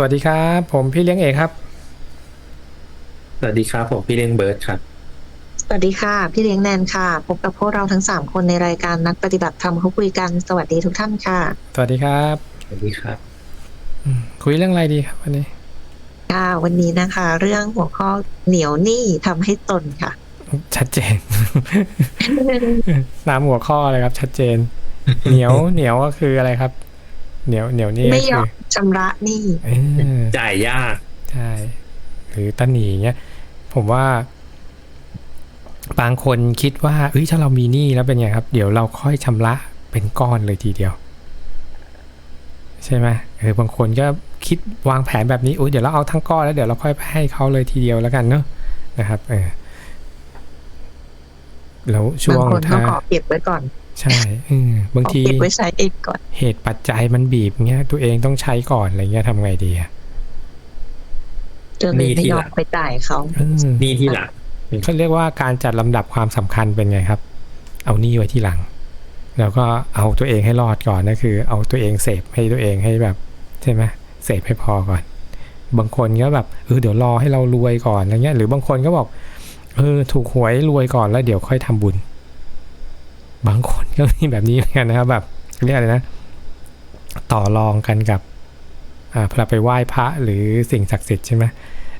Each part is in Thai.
สวัสดีครับ ผมพี่เลี้ยงเอกครับ สวัสดีครับ ผมพี่เลี้ยงเบิร์ดครับ สวัสดีค่ะ พี่เลี้ยงแนนค่ะ พบกับพวกเราทั้งสามคนในรายการนักปฏิบัติธรรมเขาคุยกัน สวัสดีทุกท่านค่ะ สวัสดีครับ สวัสดีครับอืมคุยเรื่องอะไรดีครับวันนี้ค่ะวันนี้นะคะ เรื่องหัวข้อเหนียวหนี้ทำให้ตนค่ะ ชัดเจนน้ำหัวข้อเลยครับ ชัดเจน เหนียวเหนียวก็คืออะไรครับ เหนียวเหนียวนี่ไม่ก็ยคืออม ชำระหนี้เออจ่ายยากใช่หรือตันหนีเงี้ย ผมว่า บางคนคิดว่าเอ้ยถ้าเรามีหนี้แล้วเป็นไงครับ เดี๋ยวเราค่อยชำระเป็นก้อนเลยทีเดียว ใช่ไหมเออบางคนก็คิดวางแผนแบบนี้โอ้ยเดี๋ยวเราเอาทั้งก้อนแล้วเดี๋ยวเราค่อยไปให้เขาเลยทีเดียวแล้วกันเนาะนะครับ เออแล้วช่บาวงงคนต้ถ้าองขอเก็บไว้ก่อน ใช่เออบางขอทีเก็บไว้ใช้เองก่อน เหตุปัจจัยมันบีบเงี้ย ตัวเองต้องใช้ก่อนอะไรเงี้ยทำไงดีอะจนเลยไม่ยอมไปจ่ายเขาเออหนี่ที่หลังเขาเรียกว่าการจัดลำดับความสำคัญเป็นไงครับ เอาหนี้ไว้ที่หลัง แล้วก็เอาตัวเองให้รอดก่อนนะคือ เอาตัวเองเสพให้ตัวเองให้แบบ ใช่ไหมเสพให้พอก่อน บางคนก็แบบเออเดี๋ยวรอให้เรารวยก่อนอะไรเงี้ย หรือบางคนก็บอกเออถูกหวยรวยก่อนแล้วเดี๋ยวค่อยทำบุญ บางคนก็มีแบบนี้เหมือนกันนะครับแบบเรียกอะไรนะ ต่อรองกันกับอ่าพอเราไปไหว้พระหรือสิ่งศักดิ์สิทธิ์ใช่ไหม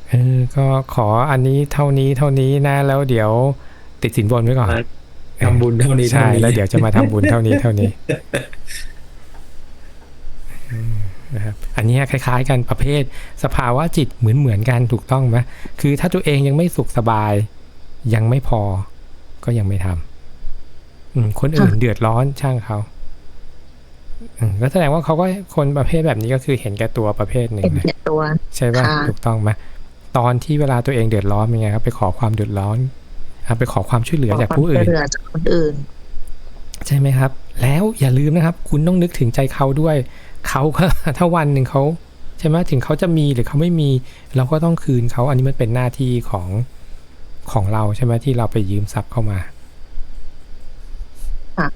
เออก็ขออันนี้เท่านี้เท่านี้นะ แล้วเดี๋ยวติดสินบนไว้ก่อนทำบุญเท่านี้ใช่เท่านี้แล้วเดี๋ยวจะมาทำบุญเท่านี้เท่านี้อืมนะครับอันเนี้ยคล้าย ๆ กันประเภทสภาวะจิตเหมือนเหมือนๆกันถูกต้องไหมคือถ้าตัวเองยังไม่สุขสบายยังไม่พอก็ยังไม่ทำอืม คนอื่นเดือดร้อนช่างเขาอืมก็แสดงว่าเขาก็คนประเภทแบบนี้ก็คือเห็นแก่ตัวประเภทหนึ่งเป็นนะแก่ตัวใช่ป่ะค่ะถูกต้องไหมตอนที่เวลาตัวเองเดือดร้อนเป็นไงครับ ไปขอความเดือดร้อนอะไปขอความช่วยเหลือจากผู้ขอความอื่นช่วยเหลือจากคนอื่นใช่ไหมครับ แล้วอย่าลืมนะครับ คุณต้องนึกถึงใจเขาด้วย เขาก็ถ้าวันหนึ่งเขาใช่ไหมถึงเขาจะมีหรือเขาไม่มี เราก็ต้องคืนเขาอันนี้มันเป็นหน้าที่ของของเราใช่ไหมที่เราไปยืมทรัพย์เข้ามาค่ะ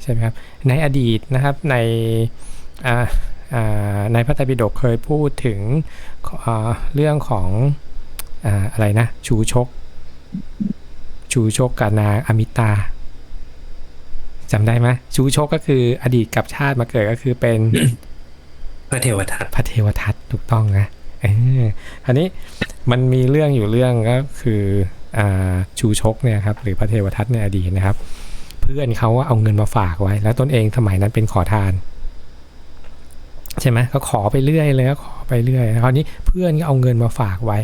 ใช่ไหมครับ ในอดีตนะครับในอ่าอ่าในพระไตรปิฎกเคยพูดถึงอ่าเรื่องของอ่าอะไรนะ ชูชก ชูชกกับนางอมิตาจำได้ไหมชูชกก็คืออดีตกับชาติมาเกิดก็คือเป็นพระเทวทัตพระเทวทัตถูกต้องนะเออคราวนี้มันมีเรื่องอยู่เรื่องก็คืออ่าชูชกเนี่ยครับหรือพระเทวทัตในอดีตนะครับ เพื่อนเขาว่าเอาเงินมาฝากไว้ แล้วตนเองสมัยนั้นเป็นขอทาน ใช่ไหมก็ขอไปเรื่อยเลยก็ขอไปเรื่อยคราวนี้เพื่อนก็เอาเงินมาฝากไว้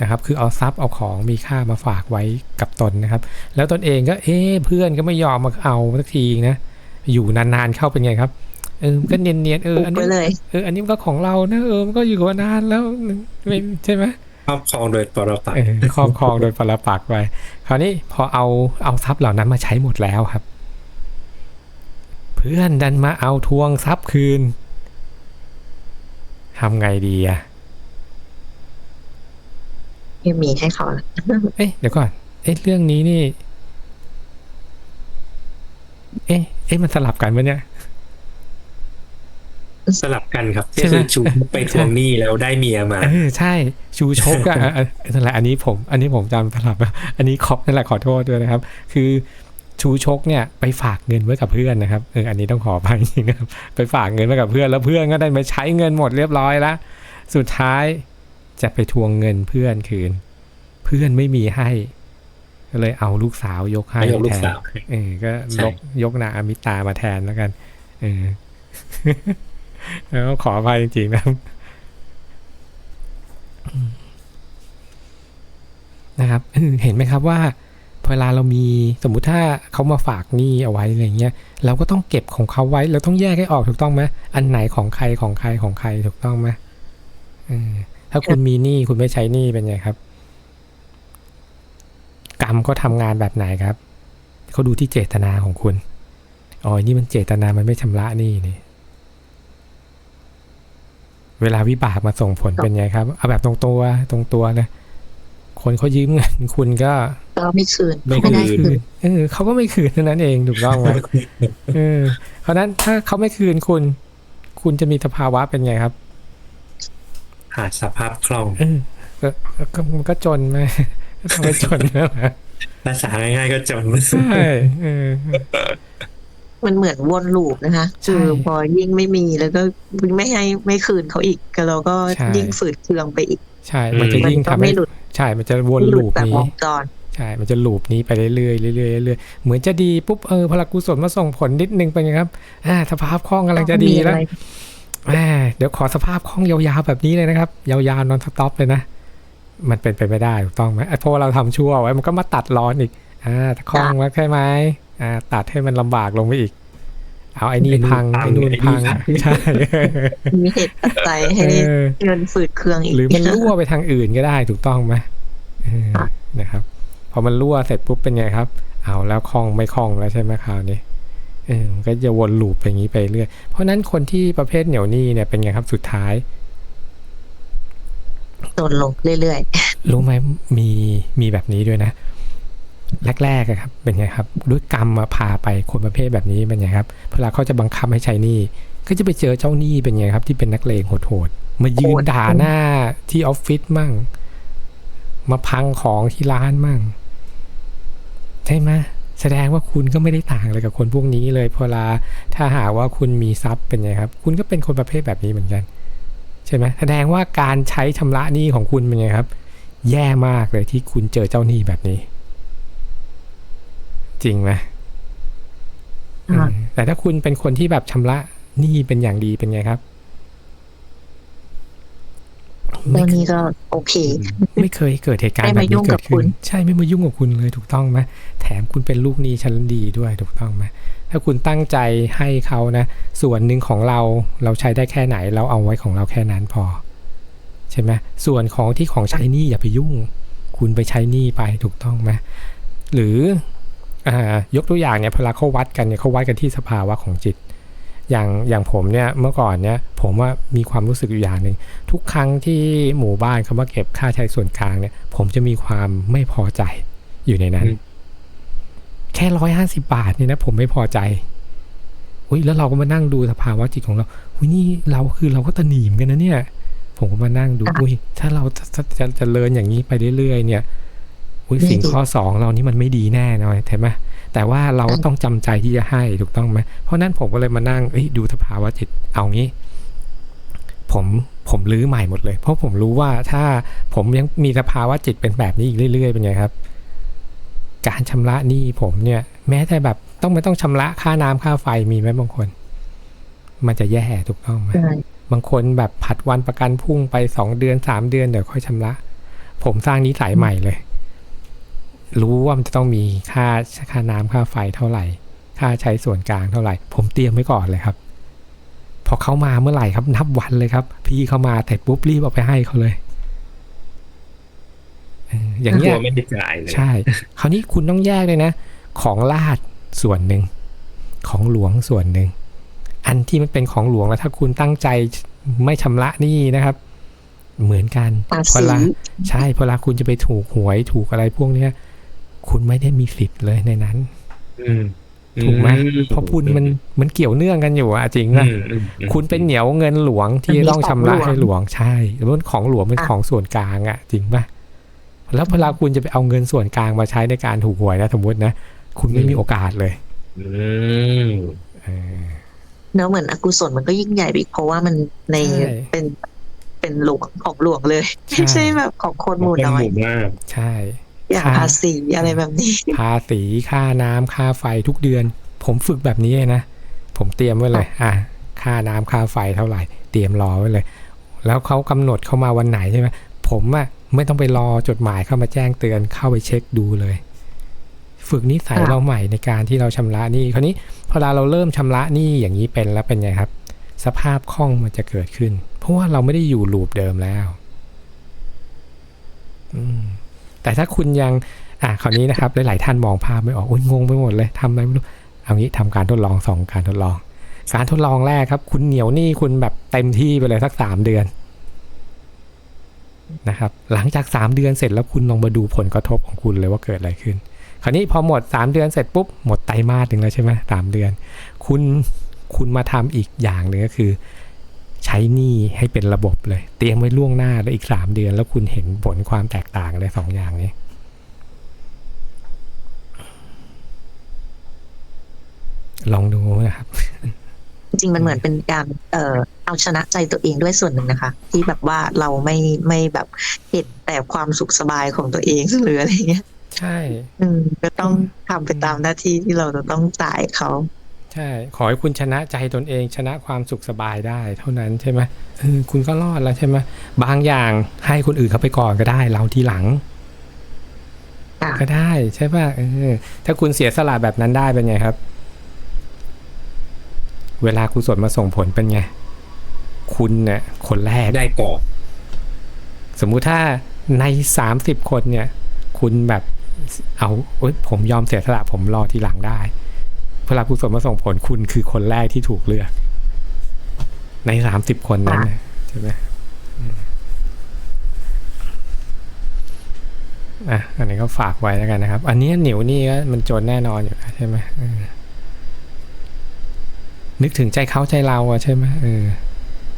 นะครับ คือเอาทรัพย์เอาของมีค่ามาฝากไว้กับตนนะครับ แล้วตนเองก็เอ๊ะเพื่อนก็ไม่ยอมมาเอาสักทีนะอยู่นานๆเข้าเป็นไงครับเออก็เนียนๆเออปุกอันไปนี้เลยเอออันนี้มันก็ของเรานะเออมันก็อยู่มานานแล้วไม่ใช่ไหม ครอบครองโดยปรปักษ์เออครอบครองโดยปรปักษ์ไปคราวนี้พอเอาเอาทรัพย์เหล่านั้นมาใช้หมดแล้วครับ เพื่อนดันมาเอาทวงทรัพย์คืนทำไงดีอะไม่มีให้เขาละเอ๊ะเดี๋ยวก่อน เอ๊ะเรื่องนี้นี่ เอ๊ะ เอ๊ะมันสลับกันปะเนี่ย สลับกันครับใช่ก็ไหมคือชูไปทวงหนี้แล้วได้เมียมาเออใช่ชูชกอะเออเออนั่นแหละอันนี้ผม อันนี้ผมจำสลับแล้วอันนี้ขอบนั่นแหละขอโทษด้วยนะครับ คือชูชกเนี่ยไปฝากเงินไว้กับเพื่อนนะครับเอออันนี้ต้องขอไปจริงๆนะครับไปฝากเงินไว้กับเพื่อนแล้วเพื่อนก็ได้มาใช้เงินหมดเรียบร้อยแล้วสุดท้ายจะไปทวงเงินเพื่อนคืน เพื่อนไม่มีให้ก็เลยเอาลูกสาวยกให้ไม่ยกลูแทกนสาวให้เออก็ใช่ยกยกนางอมิตามาแทนแล้วกัน เออ แล้วก็ขอไปจริงๆนะครับนะครับเห็นไหมครับว่าเวลาเรามีสมมุติถ้าเขามาฝากหนี้เอาไว้อะไรเงี้ยเราก็ต้องเก็บของเขาไว้เราต้องแยกให้ออกถูกต้องไหมอันไหนของใครของใครของใครถูกต้องไหมถ้าคุณมีหนี้คุณไม่ใช้หนี้เป็นไงครับ กรรมก็ทำงานแบบไหนครับเขาดูที่เจตนาของคุณอ๋อนี่มันเจตนามันไม่ชำระหนี้นี่ เวลาวิบากมาส่งผลเป็นไงครับ เอาแบบตรงตัวตรงตัวเลยคนเขายืมเงินคุณก็ก็ไม่คืนไม่ไม่ได้คืนคืนเออเขาก็ไม่คืนเท่านั้นเองถูกต้องไหมเออเพราะฉะนั้นถ้าเขาไม่คืนคุณ คุณจะมีสภาวะเป็นไงครับหาสภาพคล่องเออก็ก็มันก็จนไหมก็ทำให้จนนั่นแหละภาษาง่ายๆก็จนใช่เออ มันเหมือนวนลูปนะคะใช่คือพอยิ่งไม่มีแล้วก็ไม่ให้ไม่คืนเขาอีกก็เราก็ใช่ยิ่งฝืดเคืองไปอีก ใช่ มันจะมันยิ่งก็ทำไม่ให้หลุดใช่ มันจะวนไม่หลุลูดปแบบนี้วงจรใช่ มันจะลูปนี้ไปเรื่อยๆเรื่อยๆเรื่อยๆเหมือนจะดีปุ๊บเออพลังกุศลมาส่งผลนิดนึงเป็นไงครับ อ่าสภาพคล่องกำลังจะดีแล้วมีอะไรแหมเดี๋ยวขอสภาพคล่องยาวๆแบบนี้เลยนะครับ ยาวๆนอนสต็อปเลยนะ มันเป็นไปไม่ได้ถูกต้องไหมไอ้เพราะว่าเราทำชั่วไว้มันก็มาตัดร้อนอีก อ่าคล่องแล้วใช่ไหม อ่าตัดให้มันลำบากลงไปอีก เอาไอ้นี่พังไอ้นู่นพังใช่มีเหตุปัจจัยให้เออเงินฝืดเคืองอีก หรือมันรั่วไปทางอื่นก็ได้ถูกต้องไหมเออค่ะนะครับพอมันรั่วเสร็จปุ๊บเป็นไงครับ เอาแล้วคล่องไม่คล่องแล้วใช่ไหมคราวนี้เออมันก็จะวนลูปไปอย่างนี้ไปเรื่อย เพราะฉะนั้นคนที่ประเภทเหนียวหนี้เนี่ยเป็นไงครับสุดท้ายโดนลงเรื่อยรู้ไหมมีมีแบบนี้ด้วยนะ แรกๆอะครับเป็นไงครับด้วยกรรมมาพาไปคนประเภทแบบนี้เป็นไงครับเวลาเขาจะบังคับให้ใช้หนี้ก็จะไปเจอเจ้าหนี้เป็นไงครับ ที่เป็นนักเลงโหดๆมายืนด่าหน้าที่ออฟฟิศมั่ง มาพังของที่ร้านมั่ง ใช่ไหมแสดงว่าคุณก็ไม่ได้ต่างอะไรกับคนพวกนี้เลยพอเวลาถ้าหากว่าคุณมีทรัพย์เป็นไงครับ คุณก็เป็นคนประเภทแบบนี้เหมือนกันใช่ไหมแสดงว่าการใช้ชำระหนี้ของคุณเป็นไงครับ แย่มากเลยที่คุณเจอเจ้าหนี้แบบนี้ จริงไหมๆอะอืมแต่ถ้าคุณเป็นคนที่แบบชำระหนี้เป็นอย่างดีเป็นไงครับเรื่องนี้ก็โอเค ไม่เคยเกิดเหตุการณ์ไม่แบบมายุ่นี้งเกิกับดขึ้คุนณใช่ไม่มายุ่งกับคุณเลยถูกต้องไหมแถมคุณเป็นลูกหนี้ชั้นดีด้วยถูกต้องไหมถ้าคุณตั้งใจให้เขานะส่วนหนึ่งของเราเราใช้ได้แค่ไหน เราเอาไว้ของเราแค่นั้นพอ ใช่ไหมส่วนของที่ของใช้หนี้อย่าไปยุ่ง คุณไปใช้หนี้ไปถูกต้องไหมหรืออา ยกตัวอย่างเนี่ยพอเวลาเขาวัดกันเนี่ยเขาวัดกันที่สภาวะของจิต อย่างอย่างผมเนี่ยเมื่อก่อนเนี่ยผมว่ามีความรู้สึกอยู่อย่างหนึ่งทุกครั้งที่หมู่บ้านเขามาเก็บค่าใช้ส่วนกลางเนี่ยผมจะมีความไม่พอใจอยู่ในนั้นอืมแค่ร้อยห้าสิบาทเนี่ยนะผมไม่พอใจอุ้ยแล้วเราก็มานั่งดูสภาวะจิตของเราอุ้ยนี่เราคือเราก็ตะหนีมกันนะเนี่ย ผมก็มานั่งดูค่ะอุ้ยถ้าเราจะจะจะจะเลินอย่างนี้ไปเรื่อยๆเนี่ย อุ้ยไม่สิ่งดีข้อสองเรานี่มันไม่ดีแน่นอนใช่ไหมแต่ว่าเราต้องจำใจที่จะให้ถูกต้องไหมเพราะนั้นผมก็เลยมานั่งเอ้ยดูสภาวะจิตเอางี้ ผมผมรื้อใหม่หมดเลย เพราะผมรู้ว่าถ้าผมยังมีสภาวะจิตเป็นแบบนี้อีกเรื่อย ๆ เป็นไงครับ การชำระหนี้ผมเนี่ย แม้แต่แบบต้องไม่ต้องชำระค่าน้ำค่าไฟมีไหมบางคน มันจะแย่ถูกต้องไหมใช่บางคนแบบผัดวันประกันพรุ่งไปสองเดือนสามเดือนเดี๋ยวค่อยชำระ ผมสร้างนิสัยใหม่เลย รู้ว่ามันจะต้องมีค่าค่าน้ำค่าไฟเท่าไหร่ ค่าใช้ส่วนกลางเท่าไหร่ ผมเตรียมไว้ก่อนเลยครับ พอเขามาเมื่อไหร่ครับนับวันเลยครับ พี่เขามาแต่ปุ๊บรีบเอาไปให้เขาเลยเอออย่างกเงี้ลัยวไม่ได้จ่ายเลยใช่ คราวนี้คุณต้องแยกเลยนะ ของลาดส่วนหนึ่ง ของหลวงส่วนหนึ่ง อันที่มันเป็นของหลวงแล้วถ้าคุณตั้งใจไม่ชำระหนี้นะครับ เหมือนกันภาเวษีลาใช่เวลาคุณจะไปถูกหวยถูกอะไรพวกเนี้ย คุณไม่ได้มีสิทธิ์เลยในนั้นอืมถูกไหมเพราะคุณมันมันเกี่ยวเนื่องกันอยู่อะจริงอืนะมอืมอืมคุณเป็นเหนียวเงินหลวงที่ต้องชำระให้หลวงใช่แล้วมันของหลวงเป็นของส่วนกลางอะจริงปะแล้วเวลาคุณจะไปเอาเงินส่วนกลางมาใช้ในการถูกหวยนะสมมตินะคุณไม่มีโอกาสเลยอืมเออเนื้อะเหมือนอกุศลมันก็ยิ่งใหญ่ไปอีกเพราะว่ามันในใช่เป็นเป็นหลวงของหลวงเลยใช่ไม่ใช่แบบของคนหมู่เป็นน้อหยมู่มากใช่ อย่างค่ะภาษีอะไรแบบนี้ ภาษีค่าน้ำค่าไฟทุกเดือน ผมฝึกแบบนี้เลยนะ ผมเตรียมไว้เลย อะ ค่าน้ำค่าไฟเท่าไหร่ เตรียมรอไว้เลย แล้วเขากำหนดเข้ามาวันไหนใช่ไหมผมอะไม่ต้องไปรอจดหมายเข้ามาแจ้งเตือนเข้าไปเช็คดูเลย ฝึกนิสัยค่ะเราใหม่ในการที่เราชำระหนี้คราวนี้พอเราเราเริ่มชำระหนี้อย่างนี้เป็นแล้วเป็นไงครับ สภาพคล่องมันจะเกิดขึ้น เพราะว่าเราไม่ได้อยู่ลูปเดิมแล้ว อืม แต่ถ้าคุณยังอะคราวนี้นะครับหลายๆท่านมองภาพไม่ออกโอ้ยงงไปหมดเลยทำอะไรไม่รู้เอางี้ทำการทดลองสองการทดลอง การทดลองแรกครับ คุณเหนียวนี้คุณแบบเต็มที่ไปเลยสักสามเดือนนะครับหลังจากสามเดือนเสร็จแล้วคุณลองมาดูผลกระทบของคุณเลยว่าเกิดอะไรขึ้น คราวนี้พอหมดสามเดือนเสร็จปุ๊บหมดไตรมาสหนึ่งแล้วใช่ไหมสามเดือน คุณคุณมาทำอีกอย่างหนึ่งก็คือ ใช้หนี้ให้เป็นระบบเลย เตรียมไว้ล่วงหน้าแล้วอีกสามเดือน แล้วคุณเห็นผลความแตกต่างเลยสองอย่างนี้ ลองดูนะครับ จริงๆมันเหมือนเป็นการเอ่อเอาชนะใจตัวเองด้วยส่วนหนึ่งนะคะ ที่แบบว่าเราไม่ไม่แบบเห็นแต่ความสุขสบายของตัวเองหรืออะไรเงี้ยใช่ อืมก็ต้องทำไปตามหน้าที่ที่เราจะต้องจ่ายเขา ใช่ ขอให้คุณชนะใจตนเองชนะความสุขสบายได้ เท่านั้นใช่ไหมเออคุณก็รอดแล้วใช่ไหมบางอย่างให้คนอื่นเขาไปก่อนก็ได้ เราทีหลังค่ะก็ได้ใช่ป่ะเออถ้าคุณเสียสละแบบนั้นได้เป็นไงครับ เวลากุศลมาส่งผลเป็นไง คุณเนี่ยคนแรกได้ก่อนสมมุติถ้าในสามสิบคนเนี่ย คุณแบบเอาเอ้ยผมยอมเสียสละผมรอทีหลังได้เว ลากุศลมาส่งผลคุณคือคนแรกที่ถูกเลือก ในสามสิบคนนั้นน่ะใช่ไหมอืมอะอันนี้ก็ฝากไว้แล้วกันนะครับ อันนี้หนิวนี่ก็มันจนแน่นอนอยู่แล้วใช่ไหมเออนึกถึงใจเขาใจเราอะใช่ไหมเออ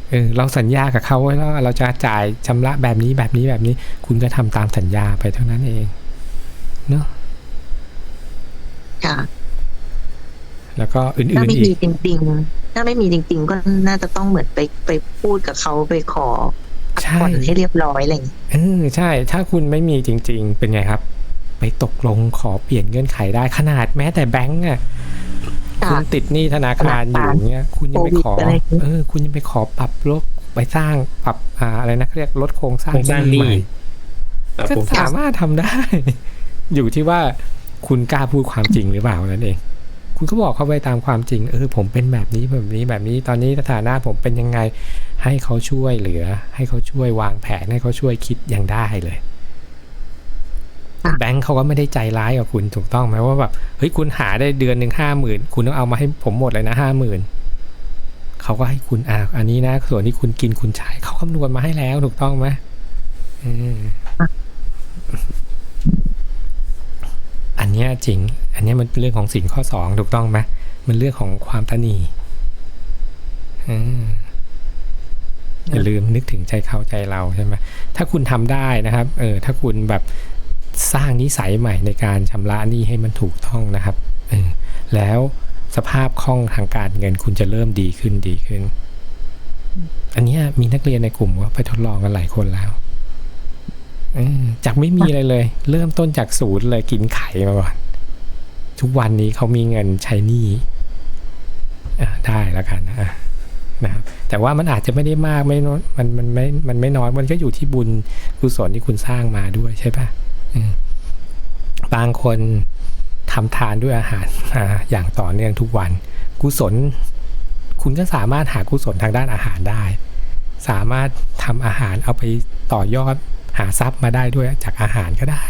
เออเราสัญญากับเขาไว้แล้วว่าเราจะจ่ายชำระแบบนี้แบบนี้แบบนี้ คุณก็ทำตามสัญญาไปเท่านั้นเอง เนาะค่ะ แล้วก็อื่ถ้านๆไม่อีมีกจริง ๆ ถ้าไม่มีจริง ๆ ก็น่าจะต้องเหมือนไปไปพูดกับเขาไปขอพักใช่ผ่อนให้เรียบร้อยอะไรอย่างเงี้ยเออใช่ ถ้าคุณไม่มีจริง ๆ เป็นไงครับ ไปตกลงขอเปลี่ยนเงื่อนไขได้ขนาดแม้แต่แบงก์อะคุค่ะณติดหนี้ธนาคารอยู่เงี้ย คุณยังไปขอโควิดอะไรอย่างเงี้ยเออ คุณยังไปขอปรับลดไปสร้างปรับอ่าอะไรนะเขาเรียกลดโครงสร้างโครงสร้างหใหนี้ม่ครับก็ผมสามารถทำได้ อยู่ที่ว่าคุณกล้าพูดความจริงหรือเปล่านั่นเอง คุณก็บอกเขาไปตามความจริง เออผมเป็นแบบนี้แบบนี้แบบนี้ตอนนี้สถานะผมเป็นยังไงให้เขาช่วยเหลือ ให้เขาช่วยวางแผนให้เขาช่วยคิดยังได้เลยค่ะแบงค์เขาก็ไม่ได้ใจร้ายกับคุณถูกต้องไหมว่าแบบเฮ้ยคุณหาได้เดือนหนึ่งห้าหมื่นคุณต้องเอามาให้ผมหมดเลยนะห้าหมื่นเขาก็ให้คุณอ่าอันนี้นะส่วนที่คุณกินคุณใช้เขาคำนวณมาให้แล้วถูกต้องไหมอืม อันเนี้ย จริง อันนี้มันเป็นเรื่องของสินข้อสองถูกต้องไหมมันเรื่องของความตนีอืมอย่าลืมนึกถึงใจเขาใจเราใช่ไหมถ้าคุณทำได้นะครับ เออ ถ้าคุณแบบสร้างนิสัยใหม่ในการชำระหนี้ให้มันถูกต้องนะครับออแล้วสภาพคล่องทางการเงินคุณจะเริ่มดีขึ้นดีขึ้น อันนี้มีนักเรียนในกลุ่มว่าไปทดลองกันหลายคนแล้วจากไม่มีอะไรเลย เริ่มต้นจากศูนย์เลยกินไข่มาก่อน ทุกวันนี้เขามีเงินใช้หนี้อะได้แล้วกันนะนะครับแต่ว่ามันอาจจะไม่ได้มากไม่น้อยมันมันไม่มันไม่น้อยมันก็อยู่ที่บุญกุศลที่คุณสร้างมาด้วยใช่ปะอืมบางคนทำทานด้วยอาหารมาอย่างต่อเนื่องทุกวัน กุศล คุณก็สามารถหากุศลทางด้านอาหารได้ สามารถทำอาหารเอาไปต่อยอดหาทรัพย์มาได้ด้วยจากอาหารก็ได้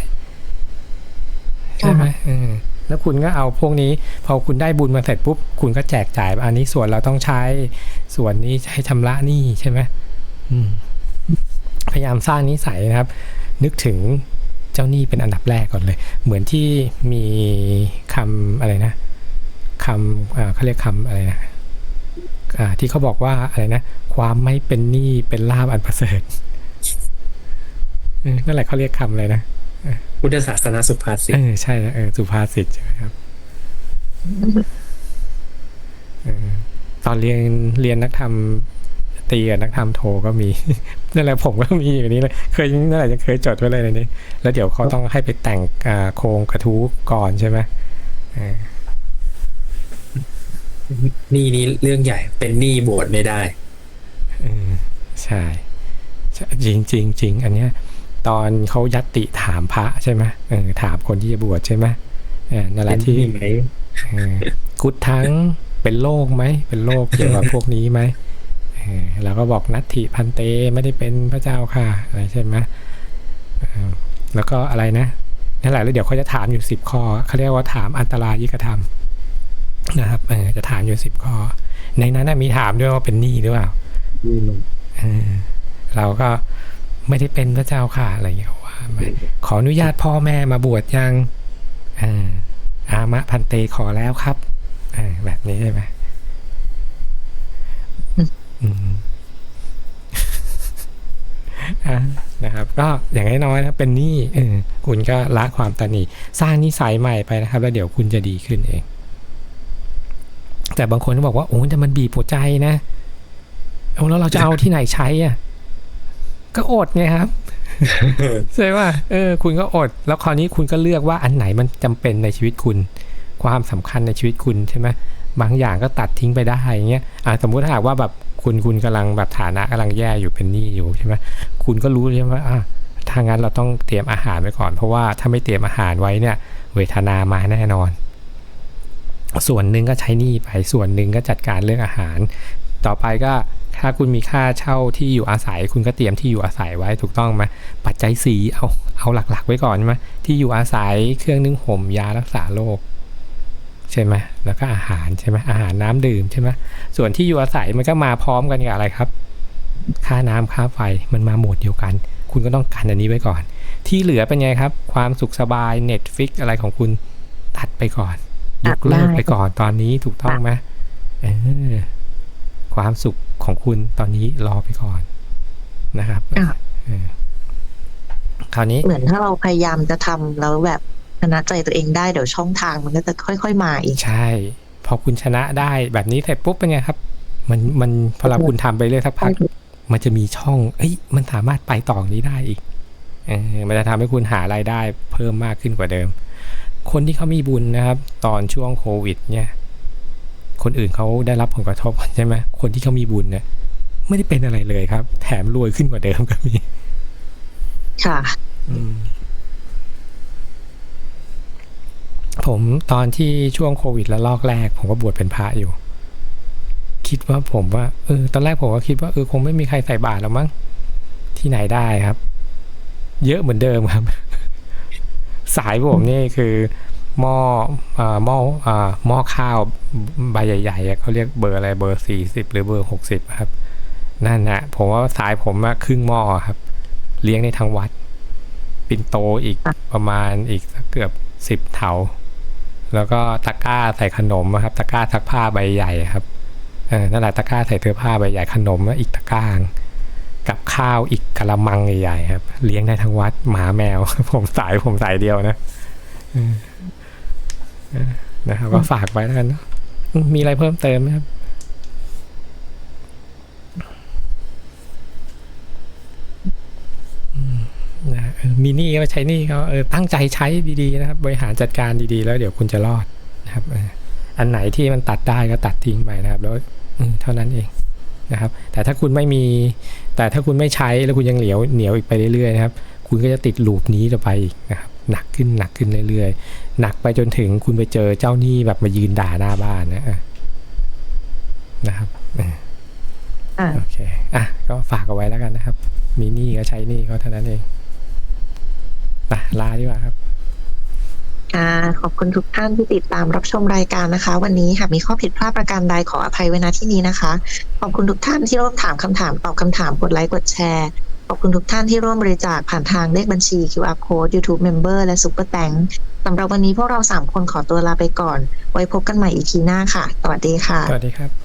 ใช่ไหมเออ แล้วคุณก็เอาพวกนี้ พอคุณได้บุญมาเสร็จปุ๊บคุณก็แจกจ่าย อันนี้ส่วนเราต้องใช้ ส่วนนี้ใช้ชำระหนี้ใช่ไหมมพยายามสร้างนิสัยนะครับ นึกถึงเจ้าหนี้เป็นอันดับแรกก่อนเลย เหมือนที่มีคำอะไรนะคำเขาเรียกคำอะไรนะที่เขาบอกว่าอะไรนะ ความไม่เป็นหนี้เป็นลาบอันประเสริฐนั่นแหละเขาเรียกคำอะไรนะ พุทธศาสนาสุภาษิตเออใช่นะเออสุภาษิตใช่ไหมครับเออตอนเรียนเรียนนักธรรมตรีกับนักธรรมโทก็มีนั่นแหละผมก็มีอยู่นี้เลย เคยนั่นแหละยังเคยจดไว้เลยในนี้แล้วเดี๋ยวเขาต้องให้ไปแต่งอ่าโครงกระทู้ก่อนใช่ไหมเออหนี้นี้เรื่องใหญ่เป็นหนี้บวชไม่ได้เออใช่ใช่จริงจริงจริงอันเนี้ย ตอนเขายัตติถามพระใช่ไหมเออถามคนที่จะบวชใช่ไหมเออนั่นแหเป็ละนหที่นี้ไหมเออกุดทั้งเป็นโรคไหมเป็นโรคเกี่ยวกับพวกนี้ไหมเออเราก็บอกนัตถิพันเตไม่ได้เป็นพระเจ้าค่ะอะไรใช่ไหมเออแล้วก็อะไรนะนั่นแหละแล้วเดี๋ยวเขาจะถามอยู่สิบข้อเขาเรียกว่าถามอันตรายิกธรรมนะครับเออจะถามอยู่สิบข้อ ในนั้นนะมีถามด้วยว่าเป็นหนี้หรือเปล่าเออเราก็ ไม่ได้เป็นพระเจ้าค่ะอะไรอย่างเงี้ยว่าขออนุญาตพ่อแม่มาบวชยังอามะพันเตขอแล้วครับอแบบนี้ใช่ไหมนะครับ ก็อย่างน้อยๆนะเป็นหนี้คุณก็ละความตนีสร้างนิสัยใหม่ไปนะครับ แล้วเดี๋ยวคุณจะดีขึ้นเอง แต่บางคนก็บอกว่าโอ้แต่มันบีบหัวใจนะแล้วเราจะเอาที่ไหนใช้อะ ก็อดไงครับใช่ป่ะเออ คุณก็อด แล้วคราวนี้คุณก็เลือกว่าอันไหนมันจำเป็นในชีวิตคุณ ความสำคัญในชีวิตคุณใช่ไหมบางอย่างก็ตัดทิ้งไปได้อย่างเงี้ยอ่าสมมุติถ้าหากว่าแบบคุณคุณกำลังแบบฐานะกำลังแย่อยู่เป็นหนี้อยู่ใช่ไหมคุณก็รู้ใช่ไหมอะถ้างั้นเราต้องเตรียมอาหารไว้ก่อน เพราะว่าถ้าไม่เตรียมอาหารไว้เนี่ย เวทนามาแน่นอน ส่วนหนึ่งก็ใช้หนี้ไปส่วนหนึ่งก็จัดการเรื่องอาหาร ต่อไปก็ ถ้าคุณมีค่าเช่าที่อยู่อาศัย คุณก็เตรียมที่อยู่อาศัยไว้ถูกต้องไหมปัจจัยสีเอาเอาหลักๆ ไว้ก่อนใช่ไหมที่อยู่อาศัยเครื่องนึ่งห่มยารักษาโรคใช่ไหมแล้วก็อาหารใช่ไหมอาหารน้ำดื่มใช่ไหมส่วนที่อยู่อาศัยมันก็มาพร้อมกันกับอะไรครับ ค่าน้ำค่าไฟมันมาโหมดเดียวกัน คุณก็ต้องกันอันนี้ไว้ก่อน ที่เหลือเป็นไงครับ ความสุขสบาย Netflix อะไรของคุณตัดไปก่อนยตัดกเลิกไปก่อนตอนนี้ถูกต้องไหมความสุข ของคุณตอนนี้รอไปก่อนนะครับอะเออคราวนี้เหมือนถ้าเราพยายามจะทำแล้วแบบชนะใจตัวเองได้เดี๋ยวช่องทางมันก็จะค่อยๆมาเองใช่ พอคุณชนะได้แบบนี้เสร็จปุ๊บเป็นไงครับ มันมันพอเราคุณทำไปเรื่อยสักพัก มันจะมีช่อง เอ้ย มันสามารถไปต่อนี้ได้อีกเออมันจะทำให้คุณหารายได้เพิ่มมากขึ้นกว่าเดิม คนที่เขามีบุญนะครับ ตอนช่วงโควิด เนี่ย คนอื่นเขาได้รับผลกระทบใช่ไหมคนที่เขามีบุญเนี่ยไม่ได้เป็นอะไรเลยครับ แถมรวยขึ้นกว่าเดิมก็มี ค่ะอืมผมตอนที่ช่วงโควิดแล้วลอกแรก ผมก็บวชเป็นพระอยู่ คิดว่าผมว่าเออตอนแรกผมก็คิดว่าเออคงไม่มีใครใส่บาตรแล้วมั้งที่ไหนได้ครับ เยอะเหมือนเดิมครับ สายผมนี่คือ หม้อหม้อหม้อข้าวใบใหญ่ๆเขาเรียกเบอร์อะไรเบอร์สี่สิบหรือเบอร์หกสิบครับ นั่นนะผมว่าสายผมอะครึ่งหม้อครับ เลี้ยงในทั้งวัด ปินโตอีกประมาณอีกเกือบสิบเถา แล้วก็ตะกร้าใส่ขนมอะครับ ตะกร้าซักผ้าใบใหญ่ครับนั่นแหละตะกร้าใส่เสื้อผ้าใบใหญ่ขนมอีกตะกร้ากับข้าวอีกกะละมังใหญ่ๆครับ เลี้ยงได้ทั้งวัดหมาแมว ผมสายผมสายเดียวนะ นะครับก็ฝากไว้แล้วกันมีอะไรเพิ่มเติมไหมครับนะมีหนี้ก็ใช้หนี้ก็เออตั้งใจใช้ดีๆนะครับ บริหารจัดการดีๆ แล้วเดี๋ยวคุณจะรอดนะครับอันไหนที่มันตัดได้ก็ตัดทิ้งไปนะครับ แล้วเท่านั้นเองนะครับ แต่ถ้าคุณไม่มี แต่ถ้าคุณไม่ใช้แล้วคุณยังเหนียวเหนียวอีกไปเรื่อยๆนะครับ คุณก็จะติดลูปนี้ต่อไปอีกนะครับ หนักขึ้นหนักขึ้นเรื่อยๆ หนักไปจนถึงคุณไปเจอเจ้าหนี้แบบมายืนด่าหน้าบ้านนะเออนะครับเอออ่าโอเคอะก็ฝากเอาไว้แล้วกันนะครับ มีหนี้ก็ใช้หนี้เขาเท่านั้นเองไปลาดีกว่าครับค่ะขอบคุณทุกท่านที่ติดตามรับชมรายการนะคะ วันนี้หากมีข้อผิดพลาดประการใดขออภัยไว้ณที่นี้นะคะ ขอบคุณทุกท่านที่ร่วมถามคำถามตอบคำถามกดไลค์กดแชร์ ขอบคุณทุกท่านที่ร่วมบริจาคผ่านทางเลขบัญชี QR Code YouTube Member และ Super Tank สำหรับวันนี้พวกเราสามคนขอตัวลาไปก่อน ไว้พบกันใหม่อีกทีหน้าค่ะ สวัสดีค่ะ สวัสดีครับ